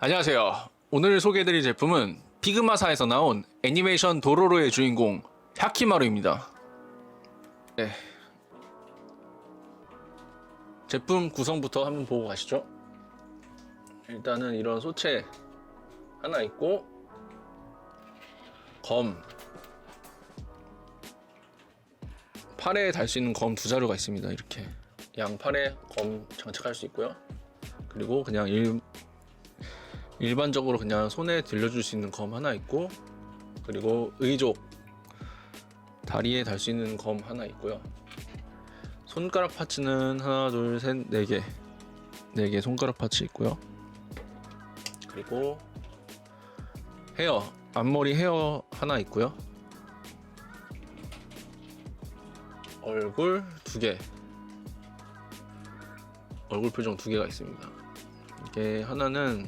안녕하세요. 오늘 소개해드릴 제품은 피그마사에서 나온 애니메이션 도로로의 주인공 야키마루입니다. 네. 제품 구성부터 한번 보고 가시죠. 일단은 이런 소체 하나 있고 검 팔에 달 수 있는 검 두 자루가 있습니다. 이렇게 양팔에 검 장착할 수 있고요. 그리고 그냥 일, 일반적으로 그냥 손에 들려줄 수 있는 검 하나 있고 그리고 의족 다리에 달 수 있는 검 하나 있고요. 손가락 파츠는 하나, 둘, 셋, 네 개, 네 개 손가락 파츠 있고요. 그리고 헤어 앞머리 헤어 하나 있고요. 얼굴 두 개, 얼굴 표정 두 개가 있습니다. 이게 하나는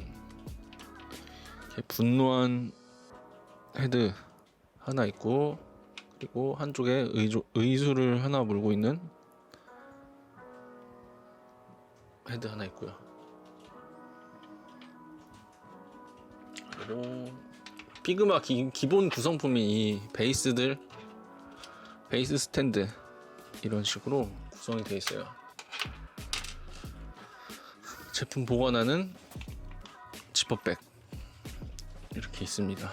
분노한 헤드 하나 있고 그리고 한쪽에 의조, 의수를 하나 물고 있는 헤드 하나 있고요. 그리고 피그마 기, 기본 구성품이 이 베이스들 베이스 스탠드 이런 식으로 구성이 되어 있어요. 제품 보관하는 지퍼백 이렇게 있습니다.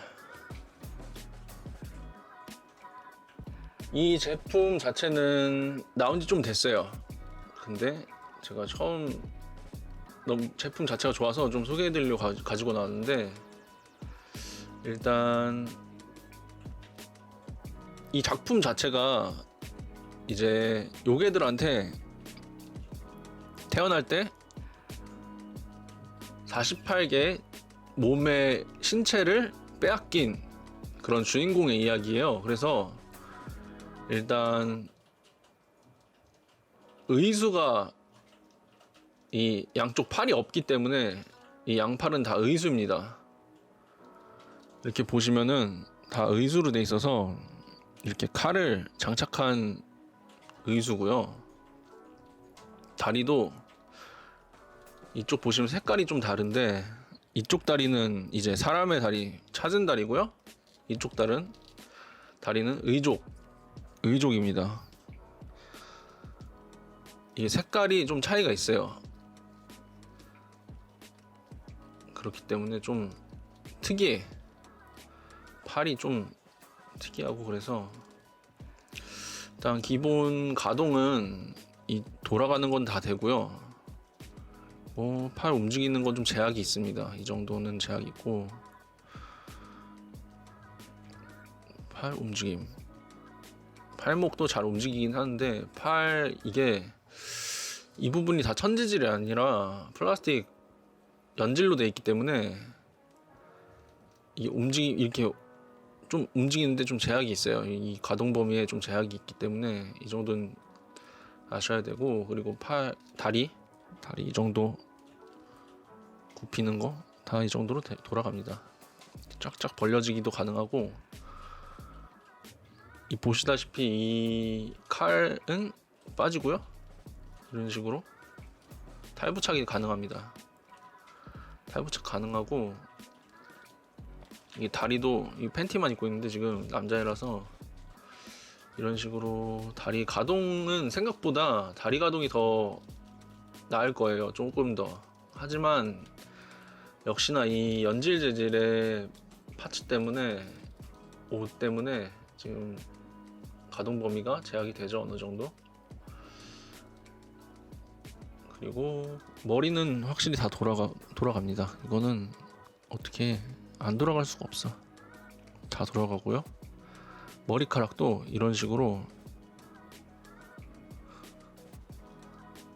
이 제품 자체는 나온 지 좀 됐어요. 근데 제가 처음 너무 제품 자체가 좋아서 좀 소개해드리려고 가- 가지고 나왔는데 일단 이 작품 자체가 이제 요괴들한테 태어날 때 48개 몸의 신체를 빼앗긴 그런 주인공의 이야기예요. 그래서 일단 의수가 이 양쪽 팔이 없기 때문에 이 양팔은 다 의수입니다. 이렇게 보시면은 다 의수로 돼 있어서 이렇게 칼을 장착한 의수고요. 다리도 이쪽 보시면 색깔이 좀 다른데 이쪽 다리는 이제 사람의 다리 찾은 다리고요. 이쪽 다른 다리는 의족 의족입니다. 이게 색깔이 좀 차이가 있어요. 그렇기 때문에 좀 특이해. 팔이 좀 특이하고 그래서 일단 기본 가동은 이 돌아가는 건 다 되고요. 뭐, 팔 움직이는 건 좀 제약이 있습니다. 이 정도는 제약이 있고. 팔 움직임. 팔목도 잘 움직이긴 하는데, 팔, 이게, 이 부분이 다 천재질이 아니라 플라스틱 연질로 되어 있기 때문에, 이 움직임, 이렇게 좀 움직이는데 좀 제약이 있어요. 이 가동 범위에 좀 제약이 있기 때문에, 이 정도는 아셔야 되고, 그리고 팔, 다리, 다리 이 정도 굽히는 거 다 이 정도로 되- 돌아갑니다. 쫙쫙 벌려지기도 가능하고 이 보시다시피 이 칼은 빠지고요. 이런 식으로 탈부착이 가능합니다. 탈부착 가능하고 이게 다리도 이 팬티만 입고 있는데 지금 남자애라서 이런 식으로 다리 가동은 생각보다 다리 가동이 더 나을 거예요. 조금 더. 하지만 역시나 이 연질 재질의 파츠 때문에 옷 때문에 지금 가동 범위가 제약이 되죠 어느 정도. 그리고 머리는 확실히 다 돌아가 돌아갑니다. 이거는 어떻게 안 돌아갈 수가 없어. 다 돌아가고요. 머리카락도 이런 식으로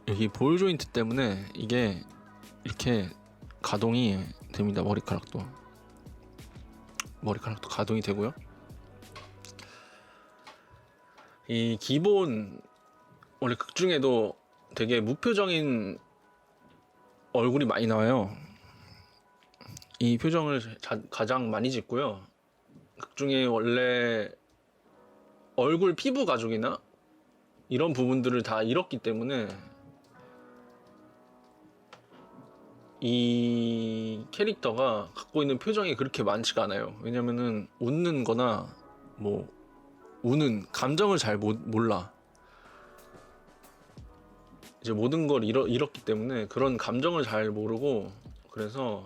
여기 볼 조인트 때문에 이게 이렇게 가동이 됩니다. 머리카락도 머리카락도 가동이 되고요. 이 기본 원래 극 중에도 되게 무표정인 얼굴이 많이 나와요. 이 표정을 자- 가장 많이 짓고요. 극 중에 원래 얼굴 피부 가죽이나 이런 부분들을 다 잃었기 때문에 이 캐릭터가 갖고 있는 표정이 그렇게 많지가 않아요. 왜냐면은 웃는 거나 뭐 우는 감정을 잘 못, 몰라. 이제 모든 걸 잃어, 잃었기 때문에 그런 감정을 잘 모르고 그래서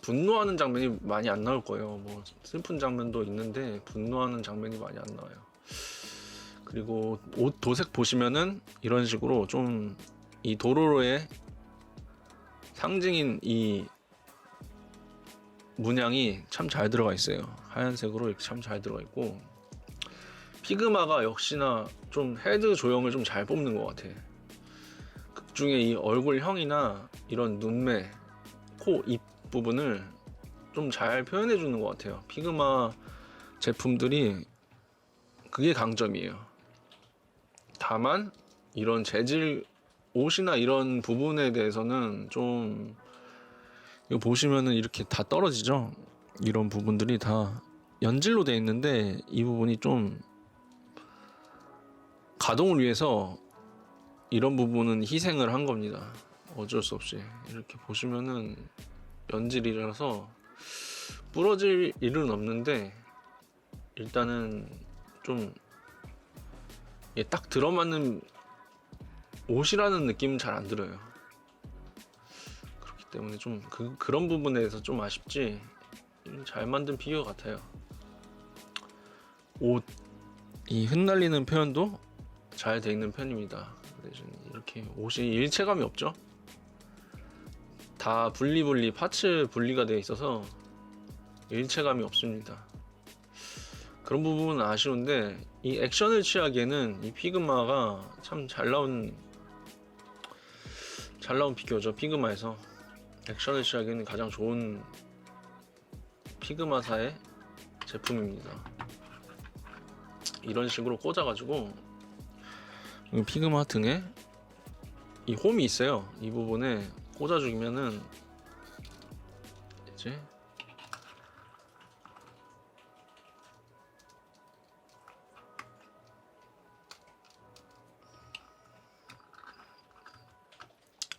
분노하는 장면이 많이 안 나올 거예요. 뭐 슬픈 장면도 있는데 분노하는 장면이 많이 안 나와요. 그리고 옷 도색 보시면은 이런 식으로 좀 이 도로로의 상징인 이 문양이 참 잘 들어가 있어요. 하얀색으로 이렇게 참 잘 들어가 있고 피그마가 역시나 좀 헤드 조형을 좀 잘 뽑는 것 같아. 극 중에 이 얼굴형이나 이런 눈매, 코, 입 부분을 좀 잘 표현해 주는 것 같아요. 피그마 제품들이 그게 강점이에요. 다만 이런 재질 옷이나 이런 부분에 대해서는 좀 이거 보시면은 이렇게 다 떨어지죠. 이런 부분들이 다 연질로 돼 있는데 이 부분이 좀 가동을 위해서 이런 부분은 희생을 한 겁니다. 어쩔 수 없이 이렇게 보시면은 연질이라서 부러질 일은 없는데 일단은 좀 예, 딱 들어맞는 옷이라는 느낌은 잘 안 들어요. 그렇기 때문에 좀 그, 그런 부분에 대해서 좀 아쉽지 잘 만든 피규어 같아요. 옷 이 흩날리는 표현도 잘 돼 있는 편입니다. 대신 이렇게 옷이 일체감이 없죠. 다 분리 분리 파츠 분리가 되어 있어서 일체감이 없습니다. 그런 부분은 아쉬운데 이 액션을 취하기에는 이 피그마가 참 잘 나온 잘 나온 피규어죠 피그마에서 액션을 취하기에는 가장 좋은 피그마사의 제품입니다. 이런 식으로 꽂아가지고 이 피그마 등에 이 홈이 있어요. 이 부분에 꽂아주면은 이제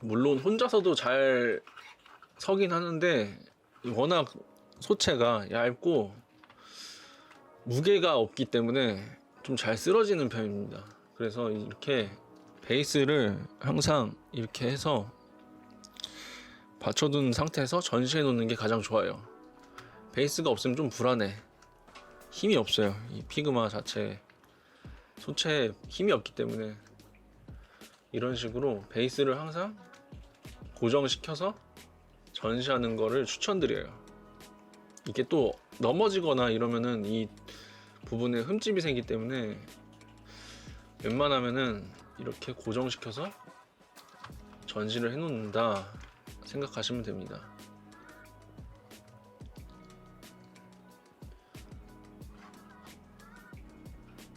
물론 혼자서도 잘 서긴 하는데 워낙 소체가 얇고 무게가 없기 때문에 좀 잘 쓰러지는 편입니다. 그래서 이렇게 베이스를 항상 이렇게 해서 받쳐둔 상태에서 전시해 놓는 게 가장 좋아요. 베이스가 없으면 좀 불안해. 힘이 없어요. 이 피그마 자체 소체에 힘이 없기 때문에 이런 식으로 베이스를 항상 고정시켜서 전시하는 거를 추천드려요. 이게 또 넘어지거나 이러면은 이 부분에 흠집이 생기기 때문에 웬만하면은 이렇게 고정시켜서 전시를 해놓는다 생각하시면 됩니다.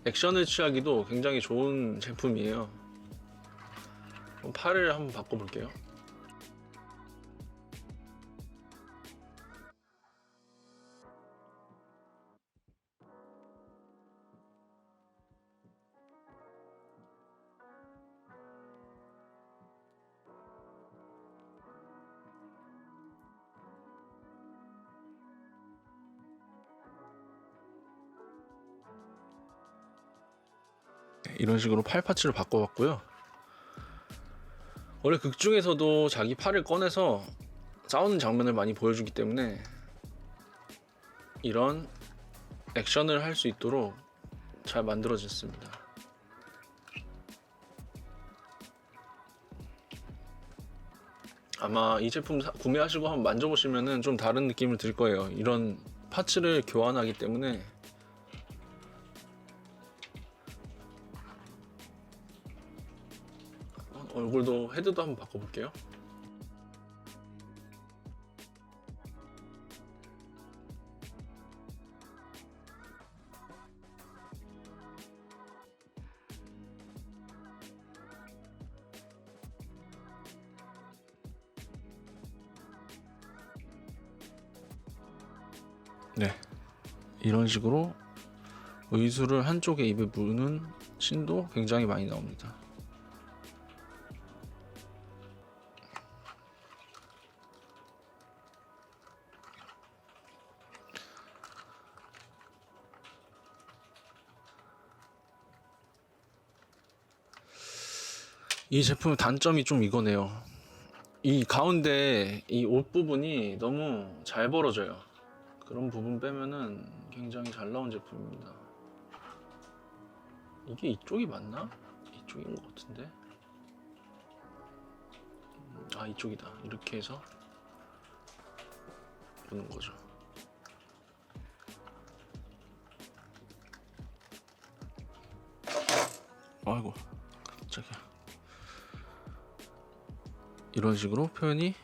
액션을 취하기도 굉장히 좋은 제품이에요. 팔을 한번 바꿔볼게요. 이런 식으로 팔 파츠를 바꿔봤고요. 원래 극 중에서도 자기 팔을 꺼내서 싸우는 장면을 많이 보여주기 때문에 이런 액션을 할 수 있도록 잘 만들어졌습니다. 아마 이 제품 사- 구매하시고 한번 만져보시면은 좀 다른 느낌을 들 거예요. 이런 파츠를 교환하기 때문에 얼굴도 헤드도 한번 바꿔볼게요. 네, 이런 식으로 의수를 한쪽에 입에 무는 신도 굉장히 많이 나옵니다. 이 제품의 단점이 좀 이거네요. 이 가운데 이 옷 부분이 너무 잘 벌어져요. 그런 부분 빼면은 굉장히 잘 나온 제품입니다. 이게 이쪽이 맞나? 이쪽인 것 같은데. 음, 아 이쪽이다. 이렇게 해서 보는 거죠. 아이고 이런 식으로 표현이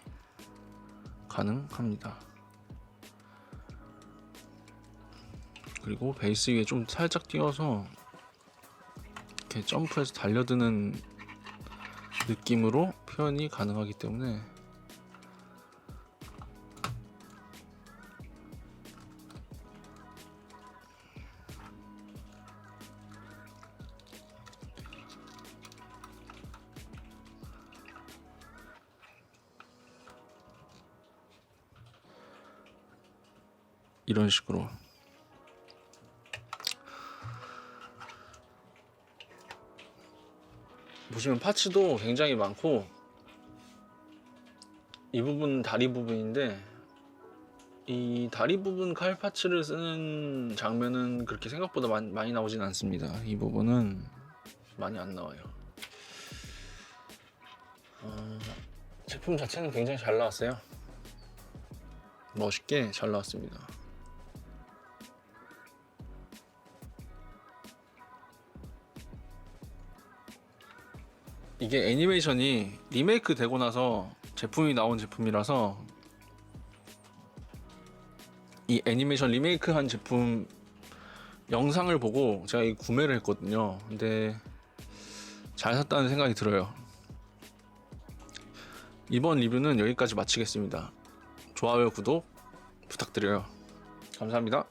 가능합니다. 그리고 베이스 위에 좀 살짝 띄워서 이렇게 점프해서 달려드는 느낌으로 표현이 가능하기 때문에 이런 식으로 보시면 파츠도 굉장히 많고 이 부분 다리 부분인데 이 다리 부분 칼 파츠를 쓰는 장면은 그렇게 생각보다 많이, 많이 나오진 않습니다. 이 부분은 많이 안 나와요. 어, 제품 자체는 굉장히 잘 나왔어요. 멋있게 잘 나왔습니다. 이게 애니메이션이 리메이크 되고 나서 제품이 나온 제품이라서 이 애니메이션 리메이크 한 제품 영상을 보고 제가 이 구매를 했거든요. 근데 잘 샀다는 생각이 들어요. 이번 리뷰는 여기까지 마치겠습니다. 좋아요, 구독 부탁드려요. 감사합니다.